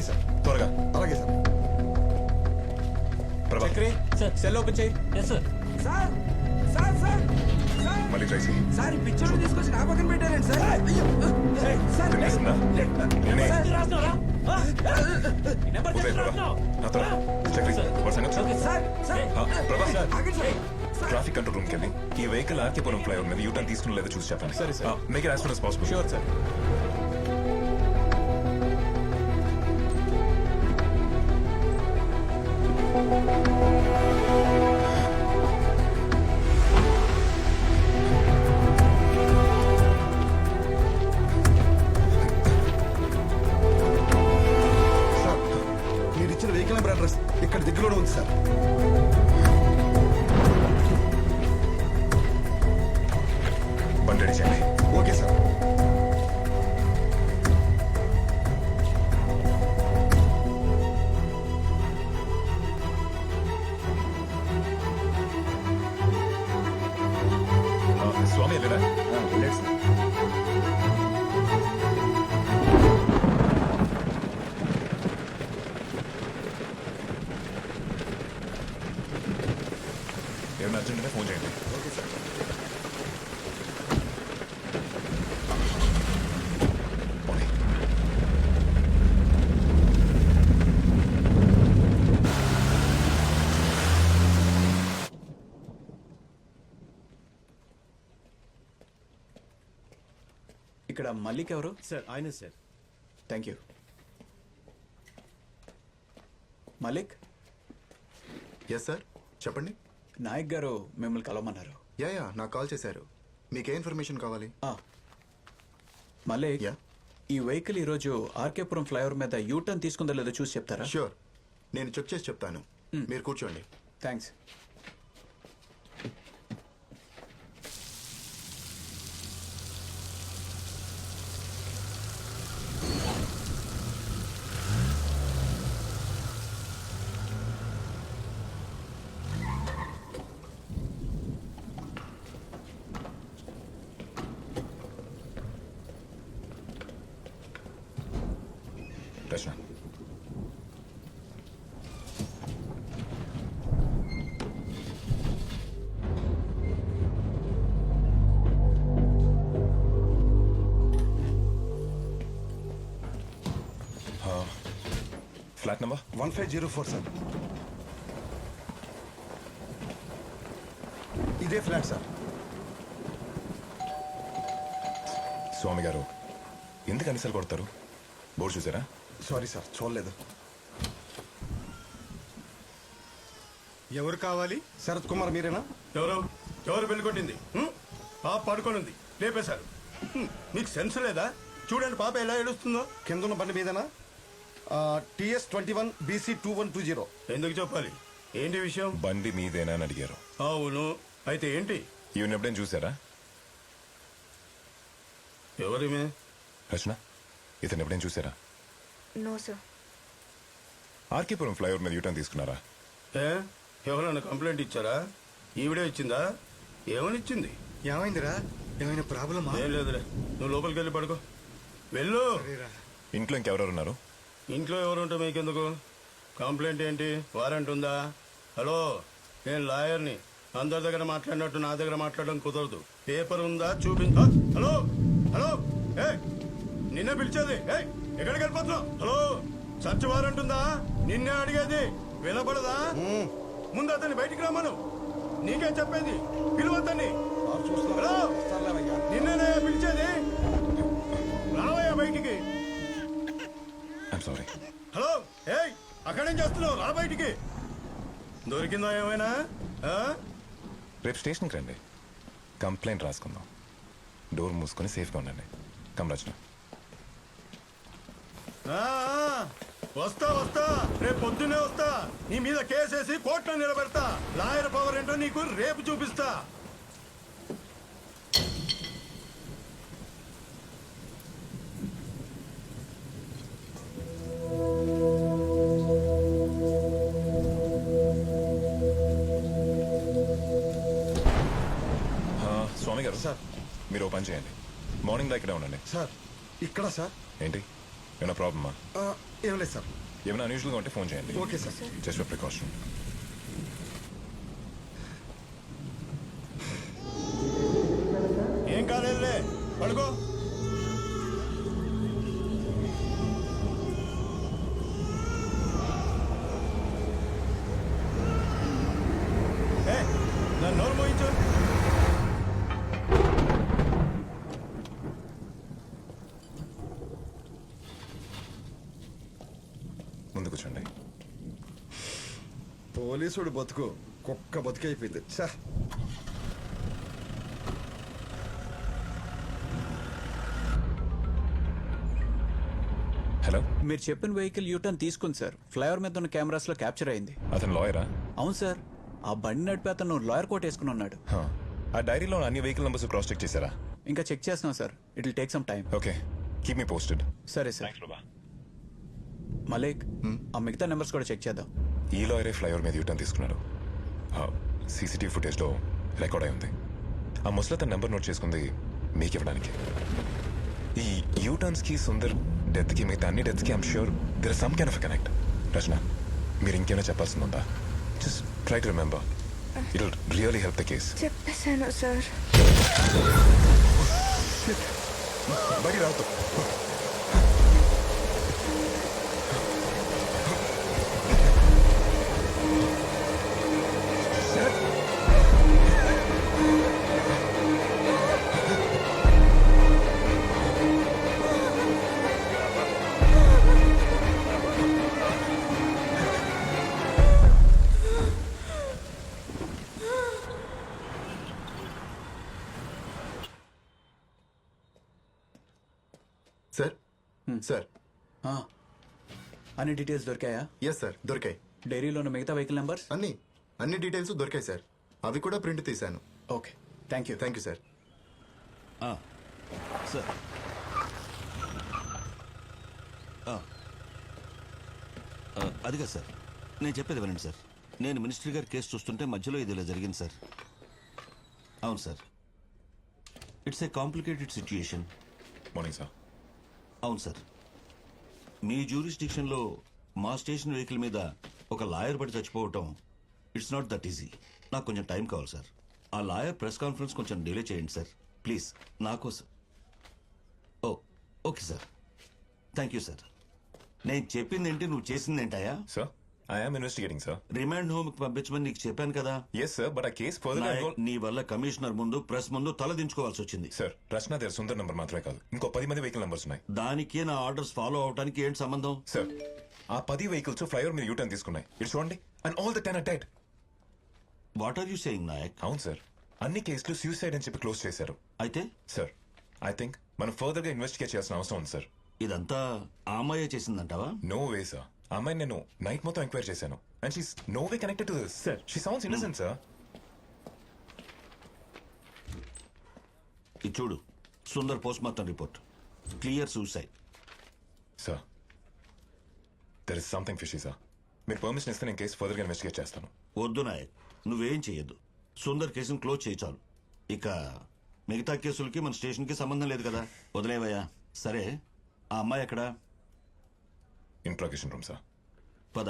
Okay sir. త్వరగా. అలాగే sir. Prabha. Chakri sir. Cell open చేయి. Yes sir sir sir sir sir. మళ్ళీ try చేయి. సార్ ఈ పిక్చర్ తీసుకొచ్చి నా పక్కన పెట్టారండి సార్? అయ్యో. రాస్తున్నారా నెంబర్ రాస్తున్నావు ట్రాఫిక్ కంట్రోల్ రూమ్కి వెళ్ళి ఈ వెహికల్ ఆర్కేపురం ఫ్లైఓవర్ మీద యూటర్న్ తీసుకుని లేదో చూసి చెప్పండి. సరే, సరే. Make it as possible. Sure sir ఇక్కడ మల్లిక్ ఎవరు? సార్ ఆయనే sir. Thank you Malik yes sir చెప్పండి. నాయక్ గారు మిమ్మల్ని కలవమన్నారు. యా యా నాకు కాల్ చేశారు. మీకే ఇన్ఫర్మేషన్ కావాలి? ఆ, మలిక్ యా. ఈ వెహికల్ ఈరోజు ఆర్కేపురం ఫ్లైఓవర్ మీద యూటర్న్ తీసుకుందో లేదో చూసి చెప్తారా? ష్యూర్ నేను చెక్ చేసి చెప్తాను. మీరు కూర్చోండి. Thanks Rachana flat number one five zero four sir ఇదే ఫ్లాట్ సార్ స్వామి గారు ఎందుకు అన్నిసార్లు కొడతారు? బోర్డు చూసారా? సారీ సార్ చూడలేదు. ఎవరు కావాలి? శరత్ కుమార్ మీరేనా? ఎవరు? ఎవరు పెళ్ళి కొట్టింది? హ్మ్? పాప పడుకొని ఉంది లేపేశారు. మీకు సెన్స్ లేదా? చూడండి పాప ఎలా ఏడుస్తుందో. కింద ఉన్న బండి మీదేనా? TS twenty one BC two one two zero. ఎందుకు చెప్పాలి? ఏంటి విషయం? బండి మీదేనా అని అడిగారు. అవును. అయితే ఏంటి? ఈవెన్ ఎప్పుడైనా చూసారా ఎవరిమే? రచన ఇతను ఎప్పుడైనా చూసారా నో సార్ ఆర్కేపురం ఫ్లైఓవర్ మీద యూటర్న్ తీసుకున్నారా? ఏ? ఎవరన్నా కంప్లైంట్ ఇచ్చారా? ఈవిడే ఇచ్చిందా? ఏమని ఇచ్చింది? ఏమైందిరా? ఏమైనా ప్రాబ్లమా? ఏం లేదులే. నువ్వు లోపలికి వెళ్ళి పడుకో. వెళ్ళు. ఇంట్లో ఇంకెవరెవరు ఉన్నారు ఇంట్లో ఎవరు ఉంటే మీకెందుకు? కంప్లైంట్ ఏంటి? వారెంట్ ఉందా? హలో నేను లాయర్ని. అందరి దగ్గర మాట్లాడినట్టు నా దగ్గర మాట్లాడడం కుదరదు. పేపర్ ఉందా? చూపించ. హలో. నిన్నే పిలిచేది. ఎక్కడికి వెళ్ళిపోతున్నావు? హలో సర్చ్ వారెంట్ ఉందా నిన్నే అడిగేది. వినపడదా? ముందు అతన్ని బయటికి రమ్మను. నీకే చెప్పేది. పిలువద్దని హలో నిన్నే పిలిచేది. రావయ్యా బయటికి. హలో ఏయ్ అక్కడేం చేస్తున్నావు? రా బయటికి. దొరికిందా ఏమైనా? ఆ? రేపు స్టేషన్కి రండి. కంప్లైంట్ రాసుకుందాం. డోర్ మూసుకొని సేఫ్గా ఉండండి. కమ్ రచన. ఆ, ఆ, వస్తా వస్తా. రేపు పొద్దున్నే వస్తా. నీ మీద కేసేసి కోర్టులో నిలబెడతా. లాయర్ పవర్ ఏంటో నీకు రేపు చూపిస్తా. స్వామి గారు సార్. మీరు ఓ పని చేయండి. మార్నింగ్ దా ఇక్కడే ఉండండి. సార్ ఇక్కడ సార్. ఏంటి? ఏమైనా ప్రాబ్లమా ఆ, ఏం లేదు సార్. ఏమైనా అన్యూజువల్గా ఉంటే ఫోన్ చేయండి. Okay sir. జస్ట్ ప్రికాషన్ ఏం కాలేదులే? పడుకో. పోలీసుడు బతుకు. కుక్క బతుకు అయిపోయింది చా హలో? మీరు చెప్పిన వెహికల్ యూటర్న్ తీసుకుంది సార్. ఫ్లైఓవర్ మీద ఉన్న కెమెరాస్లో క్యాప్చర్ అయింది. అతను లాయరా? అవును సార్. ఆ బండి నడిపి అతను లాయర్ కోట్ వేసుకుని ఉన్నాడు. ఆ డైరీలో అన్ని వెహికల్ నెంబర్స్ క్రాస్ చెక్ చేశారా? ఇంకా చెక్ చేస్తున్నాం sir. It will take some time okay. Keep me posted. సరే సార్. మలేక్ ఆ మిగతా నెంబర్స్ కూడా చెక్ చేద్దాం. ఈ లాయరే ఫ్లైఓవర్ మీద యూటర్న్ తీసుకున్నాడు. సీసీటీవీ ఫుటేజ్లో రికార్డ్ అయి ఉంది ఆ ముసలి తన నెంబర్ నోట్ చేసుకుంది మీకు ఇవ్వడానికి. ఈ యూటర్న్స్కి సుందర్ డెత్కి మిగతా అన్ని డెత్స్కి I'm sure there some kind of connect Rachana మీరు ఇంకేమైనా చెప్పాల్సింది ఉందా? Just try to remember it really help the case చెప్పేశాను సార్ బయట రావుతో సార్. ఆ. అన్ని డీటెయిల్స్ దొరికాయా? ఎస్ సార్ దొరికాయి. డైరీలో ఉన్న మిగతా వెహికల్ నెంబర్స్ అన్ని అన్ని డీటెయిల్స్ దొరికాయి సార్ అవి కూడా ప్రింట్ తీశాను. Okay thank you thank you sir sir ఆ. ఆ, అదిగా సార్ నేను చెప్పేది వినండి సార్ నేను మినిస్టర్ గారి కేసు చూస్తుంటే మధ్యలో ఇది ఇలా జరిగింది సార్ అవును sir it's a complicated situation morning sir అవును సార్. మీ జ్యూరిస్డిక్షన్లో మా స్టేషన్ వెహికల్ మీద ఒక లాయర్ పడి చచ్చిపోవటం ఇట్స్ నాట్ దట్ ఈజీ నాకు కొంచెం టైం కావాలి సార్. ఆ లాయర్ ప్రెస్ కాన్ఫరెన్స్ కొంచెం డిలే చేయండి సార్. ప్లీజ్ నా కోసం. ఓ okay sir. Thank you sir. నేను చెప్పింది ఏంటి నువ్వు చేసింది ఏంటయా sir I'm investigating sir remand హోమ్కి పంపించమని నీకు చెప్పాను కదా. ఎస్ సార్ బట్ ఆ కేస్ ఫర్దర్ నీ వల్ల కమిషనర్ ముందు ప్రెస్ ముందు తల దించుకోవాల్సి వచ్చింది. సార్ రచన దగ్గర సుందర్ నెంబర్ మాత్రమే కాదు. ఇంకో పది మంది వెహికల్ నెంబర్స్ ఉన్నాయి. దానికి నా ఆర్డర్స్ ఫాలో అవడానికి ఏంటి సంబంధం? సార్ ఆ పది వెహికల్స్ ఫ్లైఓవర్ మీద యూటర్న్ తీసుకున్నాయి. ఇటు చూడండి and all the ten dead what are you saying Nayak? అవును సార్ అన్ని కేసులు సూసైడ్ అని చెప్పి క్లోజ్ చేశారు. అయితే? సార్ ఐ థింక్ మనం ఫర్దర్గా ఇన్వెస్టిగేట్ చేయాల్సిన అవసరం ఉంది సార్ ఇదంతా ఆ అమ్మాయే చేసిందంటావా? నో వే సార్ ఆ అమ్మాయిని నేను నైట్ మొత్తం ఎంక్వైరీ చేశాను. And she's no way connected to this sir she sounds innocent sir ఇది చూడు. Sundar post mortem report clear suicide sir there is something fishy sir మీరు పర్మిషన్ ఇస్తే నేను కేసు ఫర్దర్గా ఇన్వెస్టిగేట్ చేస్తాను. వద్దు నాయక్ నువ్వేం చెయ్యొద్దు సుందర్ కేసును క్లోజ్ చేయి చాలు. ఇక మిగతా కేసులకి మన స్టేషన్కి సంబంధం లేదు కదా. వదిలేవయ్యా. సరే ఆ అమ్మాయి ఎక్కడా? ఇంట్రాగేషన్ రూమ్ సార్ పద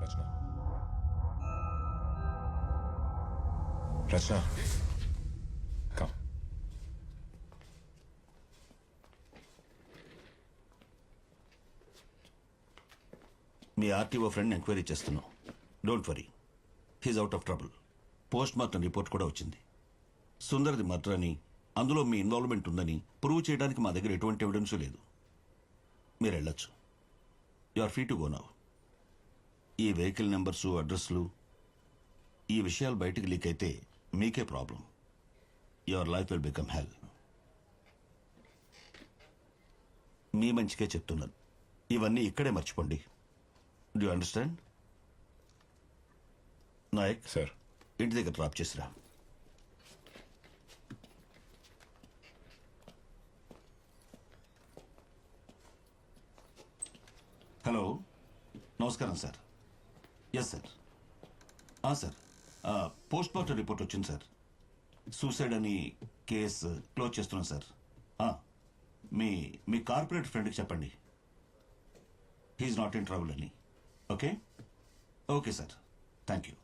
రచన రచన కమ్ మీ ఆర్టీఓ ఫ్రెండ్ ఎంక్వైరీ చేస్తున్నాం don't worry he's out of trouble post mortem report కూడా వచ్చింది. సుందర్ది మర్డర్ అని అందులో మీ ఇన్వాల్వ్మెంట్ ఉందని ప్రూవ్ చేయడానికి మా దగ్గర ఎటువంటి ఎవిడెన్స్ లేదు. మీరు వెళ్ళొచ్చు. You are free to go now ఈ వెహికల్ నెంబర్సు అడ్రస్లు ఈ విషయాలు బయటికి లీక్ అయితే మీకే problem your life will become hell మీ మంచికే చెప్తున్నాను. ఇవన్నీ ఇక్కడే మర్చిపోండి. డూ అండర్స్టాండ్ నాయక్ సార్ ఇంటి దగ్గర డ్రాప్ చేసిరా హలో నమస్కారం sir yes sir sir post mortem report వచ్చింది సార్ సూసైడ్ అని కేసు క్లోజ్ చేస్తున్నాం సార్ మీ మీ కార్పొరేట్ ఫ్రెండ్కి చెప్పండి. హీఈస్ నాట్ ఇన్ ట్రావెల్ అని. Okay okay sir thank you